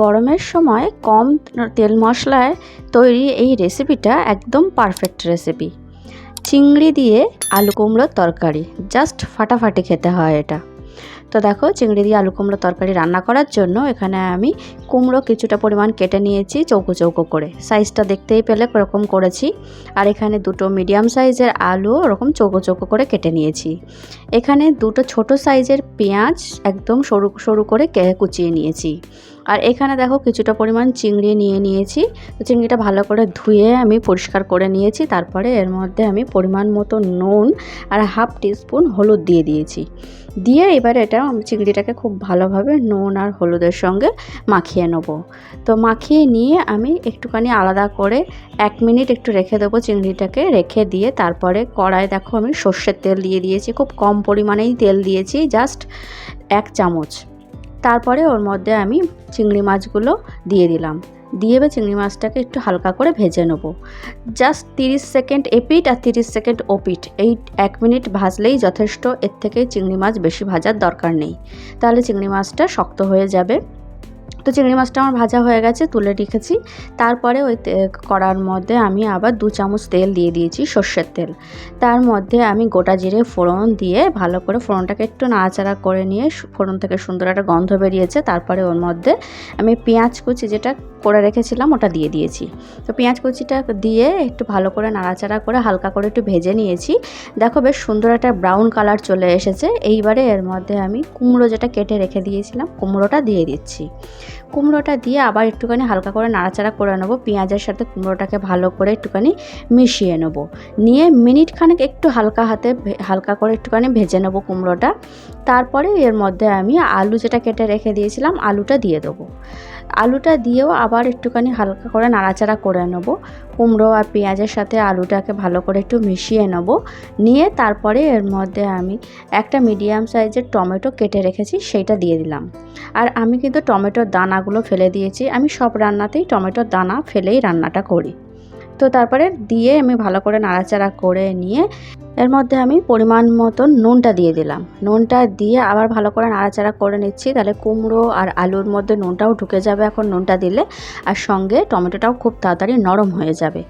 গরমের সময় কম তেল মশলায় তৈরি এই রেসিপিটা একদম পারফেক্ট রেসিপি চিংড়ি দিয়ে আলু কুমড়োর তরকারি জাস্ট ফাটাফাটি খেতে হয় এটা। তো দেখো, চিংড়ি দিয়ে আলু কুমড়ো তরকারি রান্না করার জন্য এখানে আমি কুমড়ো কিছুটা পরিমাণ কেটে নিয়েছি চৌকো চৌকো করে। সাইজটা দেখতেই পেলে এরকম করেছি। আর এখানে দুটো মিডিয়াম সাইজের আলু ওরকম চৌকো চৌকো করে কেটে নিয়েছি। এখানে দুটো ছোট সাইজের পেঁয়াজ একদম সরু সরু করে কুচিয়ে নিয়েছি। আর এখানে দেখো কিছুটা পরিমাণ চিংড়ি নিয়ে নিয়েছি। তো চিংড়িটা ভালো করে ধুয়ে আমি পরিষ্কার করে নিয়েছি। তারপরে এর মধ্যে আমি পরিমাণ মতো নুন আর হাফ টিস্পুন হলুদ দিয়ে দিয়েছি। দিয়ে এবার এটা চিংড়িটাকে খুব ভালোভাবে নুন আর হলুদের সঙ্গে মাখিয়ে নেব। তো মাখিয়ে নিয়ে আমি একটুখানি আলাদা করে এক মিনিট একটু রেখে দেবো চিংড়িটাকে। রেখে দিয়ে তারপরে কড়াই দেখো আমি সর্ষের তেল দিয়ে দিয়েছি। খুব কম পরিমাণেই তেল দিয়েছি। জাস্ট এক চামচ। তারপরে ওর মধ্যে আমি চিংড়ি মাছগুলো দিয়ে দিলাম। দিয়ে এবার চিংড়ি মাছটাকে একটু হালকা করে ভেজে নেব। জাস্ট তিরিশ সেকেন্ড এপিট আর তিরিশ সেকেন্ড ওপিট এই এক মিনিট ভাজলেই যথেষ্ট, এর থেকে চিংড়ি মাছ বেশি ভাজার দরকার নেই। তাহলে চিংড়ি মাছটা শক্ত হয়ে যাবে। তো চিংড়ি মাছটা আমার ভাজা হয়ে গেছে, তুলে রেখেছি। তারপরে ওই কড়ার মধ্যে আমি আবার দু চামচ তেল দিয়ে দিয়েছি, সর্ষের তেল। তার মধ্যে আমি গোটা জিরে ফোড়ন দিয়ে ভালো করে ফোড়নটাকে একটু নাড়াচাড়া করে নিয়ে ফোড়ন থেকে সুন্দর একটা গন্ধ বেরিয়েছে। তারপরে ওর মধ্যে আমি পেঁয়াজ কুচি যেটা করে রেখেছিলাম ওটা দিয়ে দিয়েছি। তো পেঁয়াজ কুচিটা দিয়ে একটু ভালো করে নাড়াচাড়া করে হালকা করে একটু ভেজে নিয়েছি। দেখো বেশ সুন্দর একটা ব্রাউন কালার চলে এসেছে। এইবারে এর মধ্যে আমি কুমড়ো যেটা কেটে রেখে দিয়েছিলাম, কুমড়োটা দিয়ে দিচ্ছি। কুমড়োটা দিয়ে আবার একটুখানি হালকা করে নাড়াচাড়া করে নেব। পেঁয়াজের সাথে কুমড়োটাকে ভালো করে একটুখানি মিশিয়ে নেব। নিয়ে মিনিট খানেক একটু হালকা হাতে হালকা করে একটুখানি ভেজে নেব কুমড়োটা। তারপরে এর মধ্যে আমি আলু যেটা কেটে রেখে দিয়েছিলাম, আলুটা দিয়ে দেবো। আলুটা দিয়েও আবার একটুখানি হালকা করে নাড়াচাড়া করে নেব। কুমড়ো আর পেঁয়াজের সাথে আলুটাকে ভালো করে একটু মিশিয়ে নেব। নিয়ে তারপরে এর মধ্যে আমি একটা মিডিয়াম সাইজের টমেটো কেটে রেখেছি, সেইটা দিয়ে দিলাম। আর আমি কিন্তু টমেটোর দানাগুলো ফেলে দিয়েছি। আমি সব রান্নাতেই টমেটোর দানা ফেলেই রান্নাটা করি। তো তারপরে দিয়ে আমি ভালো করে নাড়াচাড়া করে নিয়ে এর মধ্যে আমি পরিমাণ মতন নুনটা দিয়ে দিলাম। নুনটা দিয়ে আবার ভালো করে নাড়াচাড়া করে নিচ্ছি, তাহলে কুমড়ো আর আলুর মধ্যে নুনটাও ঢুকে যাবে এখন নুনটা দিলে, আর সঙ্গে টমেটোটাও খুব তাড়াতাড়ি নরম হয়ে যাবে।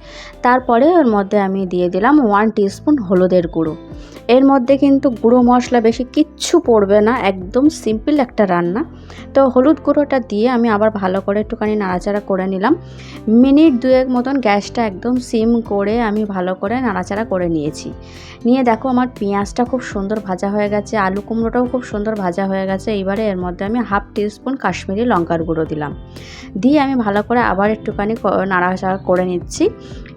তারপরে ওর মধ্যে আমি দিয়ে দিলাম ওয়ান টিস্পুন হলুদের গুঁড়ো। এর মধ্যে কিন্তু গুঁড়ো মশলা বেশি কিচ্ছু পড়বে না, একদম সিম্পল একটা রান্না। তো হলুদ গুঁড়োটা দিয়ে আমি আবার ভালো করে একটুখানি নাড়াচাড়া করে নিলাম। মিনিট দুয়েক মতন গ্যাসটা একদম সিম করে আমি ভালো করে নাড়াচাড়া করে নিয়েছি। নিয়ে দেখো আমার পেঁয়াজটা খুব সুন্দর ভাজা হয়ে গেছে, আলু কুমড়োটাও খুব সুন্দর ভাজা হয়ে গেছে। এইবারে এর মধ্যে আমি হাফ টিস্পুন কাশ্মীরি লঙ্কার গুঁড়ো দিলাম। দিয়ে আমি ভালো করে আবার একটুখানি নাড়াচাড়া করে নিচ্ছি।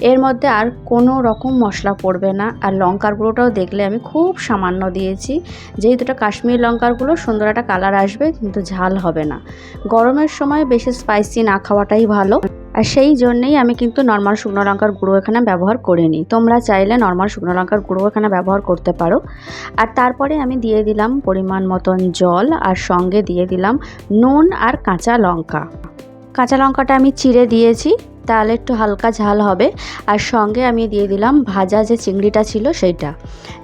এর মধ্যে আর কোনো রকম মশলা পড়বে না। আর লঙ্কার গুঁড়োটাও দেখলে আমি খুব সামান্য দিয়েছি। যেহেতু এটা কাশ্মীরি লঙ্কার গুঁড়ো, সুন্দর একটা কালার আসবে, কিন্তু ঝাল হবে না। গরমের সময় বেশি স্পাইসি না খাওয়াটাই ভালো। আর সেই জন্যেই আমি কিন্তু নর্মাল শুকনো লঙ্কার গুঁড়ো এখানে ব্যবহার করিনি। তোমরা চাইলে নর্মাল শুকনো লঙ্কার গুঁড়ো এখানে ব্যবহার করতে পারো। আর তারপরে আমি দিয়ে দিলাম পরিমাণ মতন জল আর সঙ্গে দিয়ে দিলাম নুন আর কাঁচা লঙ্কা। কাঁচা লঙ্কাটা আমি চিড়ে দিয়েছি। তাহলে একটু হালকা ঝাল হবে। আর সঙ্গে আমি দিয়ে দিলাম ভাজা যে চিংড়িটা ছিল সেইটা।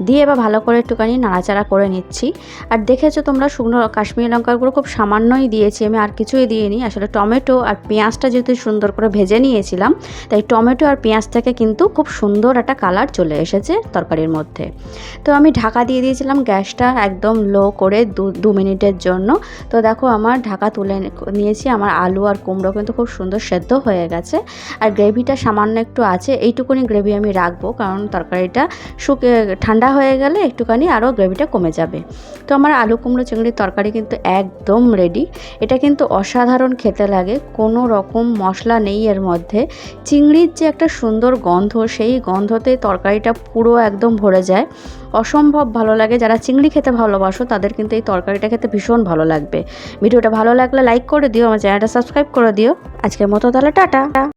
দিয়ে এবার ভালো করে একটুখানি নাড়াচাড়া করে নিচ্ছি। আর দেখেছ তোমরা শুকনো কাশ্মীরি লঙ্কাগুলো খুব সামান্যই দিয়েছি। আমি আর কিছুই দিইনি। আসলে টমেটো আর পেঁয়াজটা যেহেতু সুন্দর করে ভেজে নিয়েছিলাম, তাই টমেটো আর পেঁয়াজ থেকে কিন্তু খুব সুন্দর একটা কালার চলে এসেছে তরকারির মধ্যে। তো আমি ঢাকা দিয়ে দিয়েছিলাম গ্যাসটা একদম লো করে দু দু মিনিটের জন্য। তো দেখো আমার ঢাকা তুলে নিয়েছি। আমার আলু আর কুমড়ো কিন্তু খুব সুন্দর সেদ্ধ হয়ে গেছে। আর গ্রেভিটা সামান্য একটু আছে, এইটুকুনি গ্রেভি আমি রাখব, কারণ তরকারিটা শুকে, ঠান্ডা হয়ে গেলে একটুখানি আরও গ্রেভিটা কমে যাবে। তো আমার আলু কুমড়ো চিংড়ির তরকারি কিন্তু একদম রেডি এটা কিন্তু অসাধারণ খেতে লাগে, কোনো রকম মশলা নেই এর মধ্যে। চিংড়ির যে একটা সুন্দর গন্ধ, সেই গন্ধতে তরকারিটা পুরো একদম ভরে যায়। অসম্ভব ভালো লাগে, যারা চিংড়ি খেতে ভালোবাসো তাদের কিন্তু এই তরকারিটা খেতে ভীষণ ভালো লাগবে। ভিডিওটা ভালো লাগলে লাইক করে দিও, আমার চ্যানেলটা সাবস্ক্রাইব করে দিও। আজকের মতো তাহলে টাটা।